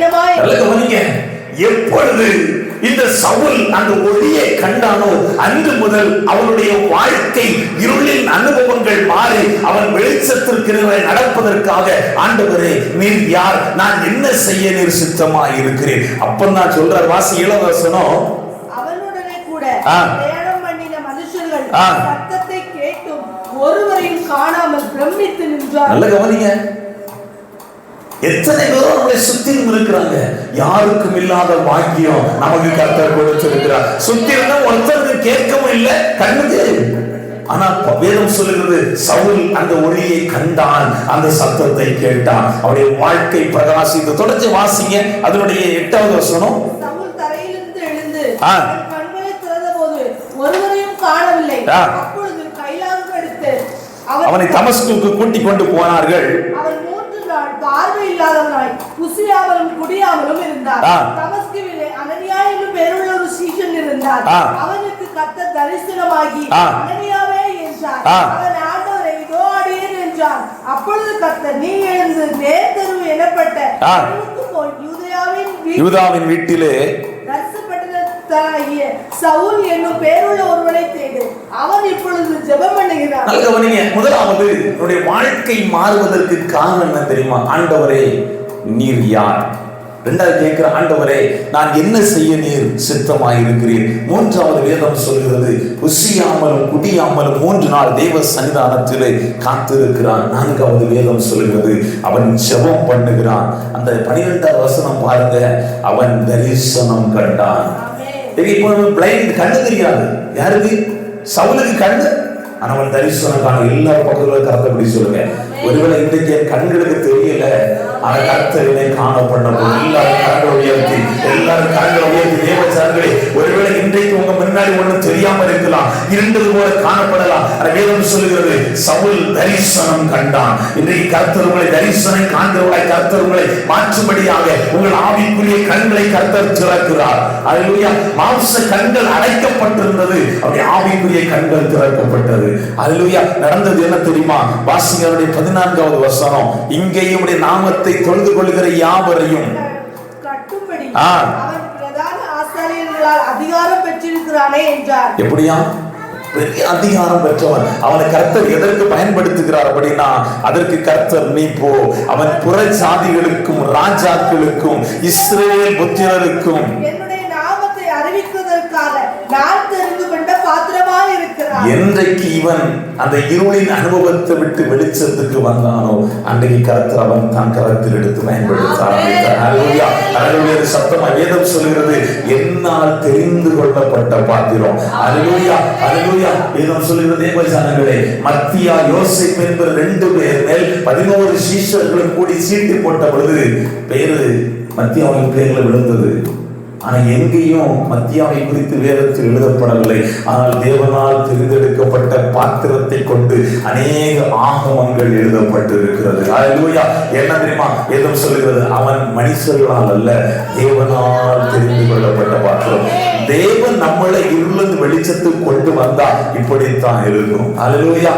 கடினமாய் கவனிங்க. எப்பொழுது இந்த சவுல் அந்த ஒளியை கண்டானோ அன்று முதல் அவனுடைய வாழ்க்கை இருளின் அனுபவங்கள் மாறி அவன் வெளிச்சத்திற்கு நடப்பதற்காக ஆண்டவரே நீர் யார்? நான் என்ன செய்ய நீர் சித்தமாய் இருக்கிறேன்? அப்ப நான் சொல்றார் வாசி இளவரசனம் அவனுடனே கூட ஆ. பிரயாணம் பண்ணின மனுஷர்கள் ஆ. சத்தத்தை கேட்டும் ஒருவரையும் காணாமல் பிரமித்து நின்றார். நல்ல கவனிங்க. எத்தனை பேரும் நம்மளை சுத்திலும் இருக்கிறாங்க. யாருக்கும் இல்லாத பாக்கியம் நமக்கு கர்த்தர் கொடுத்திருக்கிறார். சுத்தி இருந்தா ஒருத்தருக்கு கேட்கவும் இல்லை கண்ணுக்கு ஆனா வேதம் சொல்லுகிறது சவுல் அந்த ஒளியை கண்டான் அந்த சத்தத்தை கேட்டான். அவருடைய வாழ்க்கை பிரகாசித்து தொடர்ச்சி வாசிங்க அதனுடைய எட்டாவது வசனம். அவனை தமஸ்குக்கு கூட்டிக் கொண்டு போனார்கள் அவன் மூன்று நாள் பார்வை இல்லாதவனாய் குசியாமலும் குடியாமலும் இருந்தார். தமஸ்குவிலே அனனியா என்னும் பேருள்ள ஒரு சீஷன் இருந்தார். அவனுக்கு கத்த தரிசனமாகி. அனனியாவே என்றார். அவன் ஆண்டவரை இதோ அடியேன் என்றான் அப்பொழுது கத்த நீ எழுந்து நேர்தெருவு எனப்பட்ட ஆ. தெருவுக்கு போய் யூதேயாவின் யூதாவின் வீட்டிலே தரிசப்பட்டதாகிய சவுல் என்னும் பேருள்ள ஒருவனை தேடு அவன் இப்பொழுது ஜெபம் நல்ல கவனிங்க முதலாவது என்னுடைய வாழ்க்கை மாறுவதற்கு காரணம் என்ன தெரியுமா? ஆண்டவரே நீர் யார்? ரெண்டாவது கேட்கிற ஆண்டவரே நான் என்ன செய்ய நீர் சித்தமாய் இருக்கிறீர் மூன்றாவது வேதம் சொல்கிறது ருசியாமலும் குடியாமலும் மூன்று நாள் தேவ சன்னிதானத்திலே காத்திருக்கிறான். நான்காவது வேதம் சொல்கிறது அவன் ஜெபம் பண்ணுகிறான். அந்த பனிரெண்டாவது வசனம் பாருங்க அவன் தரிசனம் கண்டான். இப்போ பிளைண்ட் கண்ணு தெரியாது. யாருக்கு? சவுலுக்கு கண்ணு? ஆனால் அவன் தரிசனம் காண எல்லா கருத்தை கருத்தப்படி சொல்லுங்க. ஒருவேளை இன்றைக்கு என் கண்களுக்கு தெரியல ஆனா கர்த்தரினை காணப்படணும் எல்லாரும் கரங்களை உயர்த்தி எல்லாரும் கரங்களை உயர்த்தி தேவ சரங்களை முன்னாடி ஒண்ணும் தெரியாம இருக்கலாம். இருண்டது போல காணப்படலாம். வேதம் சொல்லுகிறது சவுல் தரிசனம் கண்டான். இன்றைக்கு கர்த்தர் உங்களை தரிசனம் காண்கிறவர்களாய் கர்த்தர் உங்களை மாற்றும்படியாக உங்கள் ஆவிக்குரிய கண்களை கர்த்தர் திறக்கிறார். அல்லேலூயா மாம்ச கண்கள் அடைக்கப்பட்டிருந்தது. அப்படி ஆவிக்குரிய கண்கள் திறக்கப்பட்டது. அல்லேலூயா நடந்தது என்ன தெரியுமா? வாசிங்கருடைய பதினான்காவது வசனம். இங்கேயும் நாமத்தை தொழுது கொள்கிற யாவரையும் கட்டும்படி ஆ. அவன் பிரதான ஆசாரியர்களால் அதிகாரம் பெற்றிருக்கிறானே என்றார். எப்படியா? பெரிய அதிகாரம் பெற்றவன். அவனை கர்த்தர் எதற்கு பயன்படுத்துகிறார் அப்படின்னா அதற்கு கர்த்தர் நீ போ. அவன் புற சாதிகளுக்கும் ராஜாக்களுக்கும் இஸ்ரேல் புத்திரருக்கும் என்னுடைய நாமத்தை அறிவிப்பதற்காக நான் தெரிந்து கொண்ட பாத்திரமாய் இருக்கிறார் என்றைக்கு இவன் அந்த இருளின் அனுபவத்தை விட்டு வெளிச்சத்துக்கு வந்தானோ அன்றைக்கு கருத்து அவன் தான் கரத்தில் எடுத்து பயன்படுத்த. இது சத்தமா வேதம் சொல்கிறது என்னால் தெரிந்து கொள்ளப்பட்ட பாத்திரம். அல்லேலூயா அல்லேலூயா வேதம் சொல்கிறது தேவஜானங்களே மத்தியா யோசிப் என்பது ரெண்டு பேர் மேல் பதினோரு சீஷர்களும் கூடி சீட்டு போட்ட பொழுது பேரு மத்தியாவின் பேர்ல விழுந்தது. ஆனால் எங்கேயும் மத்தியாவை குறித்து வேதத்தில் எழுதப்படவில்லை. ஆனால் தேவனால் தெரிந்தெடுக்கப்பட்ட பாத்திரத்தை கொண்டு அநேக ஆகமங்கள் எழுதப்பட்டிருக்கிறது. அல்லேலூயா என்ன தெரியுமா? வேதம் சொல்லுகிறது. அவன் மனுஷர்களால் அல்ல தேவனால் தெரிந்து கொள்ளப்பட்ட பாத்திரம். தேவன் நம்மளை இருளந்து வெளிச்சத்துக்கு கொண்டு வந்தா இப்படித்தான் இருக்கும். அலுவயா